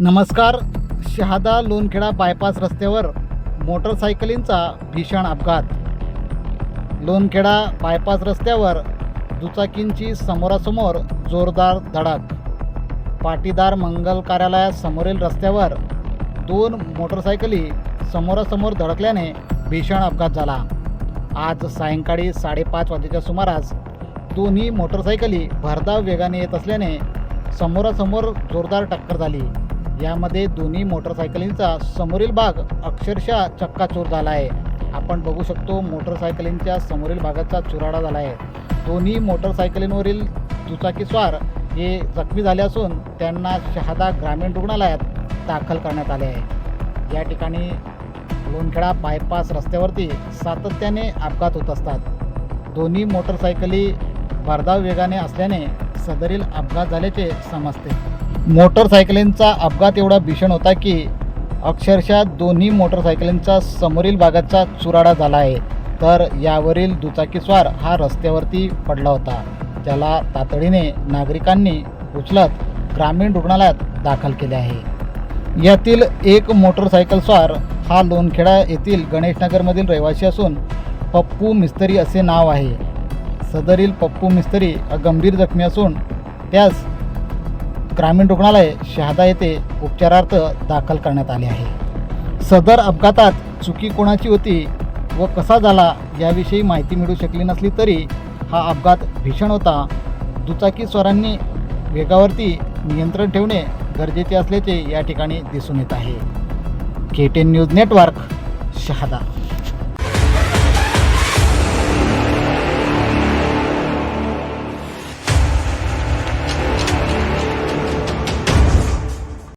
नमस्कार शहादा लोणखेडा बायपास रस्त्यावर मोटरसायकलींचा भीषण अपघात. लोणखेडा बायपास रस्त्यावर दुचाकींची समोरासमोर जोरदार धडक. पाटीदार मंगल कार्यालयासमोरील रस्त्यावर दोन मोटरसायकली समोरासमोर धडकल्याने भीषण अपघात झाला. आज सायंकाळी साडेपाच वाजेच्या सुमारास दोन्ही मोटरसायकली भरधाव वेगाने येत असल्याने समोरासमोर जोरदार टक्कर झाली. यामध्ये दोन्ही मोटरसायकलींचा समोरील भाग अक्षरशः चक्काचूर झाला आहे आपण बघू शकतो मोटरसायकलींच्या समोरील भागाचा चुराडा झाला आहे दोन्ही मोटरसायकलींवरील दुचाकीस्वार हे जखमी झाले असून त्यांना शहादा ग्रामीण रुग्णालयात दाखल करण्यात आले आहे. या ठिकाणी लोणखेडा बायपास रस्त्यावरती सातत्याने अपघात होत असतात. दोन्ही मोटरसायकली भरधाव वेगाने असल्याने सदरील अपघात झाल्याचे समजते. मोटरसायकलींचा अपघात एवढा भीषण होता की अक्षरशः दोन्ही मोटरसायकलींचा समोरील भागाचा चुराडा झाला आहे. तर यावरील दुचाकीस्वार हा रस्त्यावरती पडला होता. त्याला तातडीने नागरिकांनी उचलत ग्रामीण रुग्णालयात दाखल केले आहे. यातील एक मोटरसायकलस्वार हा लोणखेडा येथील गणेशनगरमधील रहिवासी असून पप्पू मिस्त्री असे नाव आहे. सदरील पप्पू मिस्त्री गंभीर जखमी असून त्यास ग्रामीण रुग्णालय शहादा येथे उपचारार्थ दाखल करण्यात आले आहे. सदर अपघातात चुकी कोणाची होती व कसा झाला याविषयी माहिती मिळू शकली नसली तरी हा अपघात भीषण होता. दुचाकीस्वारांनी वेगावरती नियंत्रण ठेवणे गरजेचे असल्याचे या ठिकाणी दिसून येत आहे. K ten news network Shahada.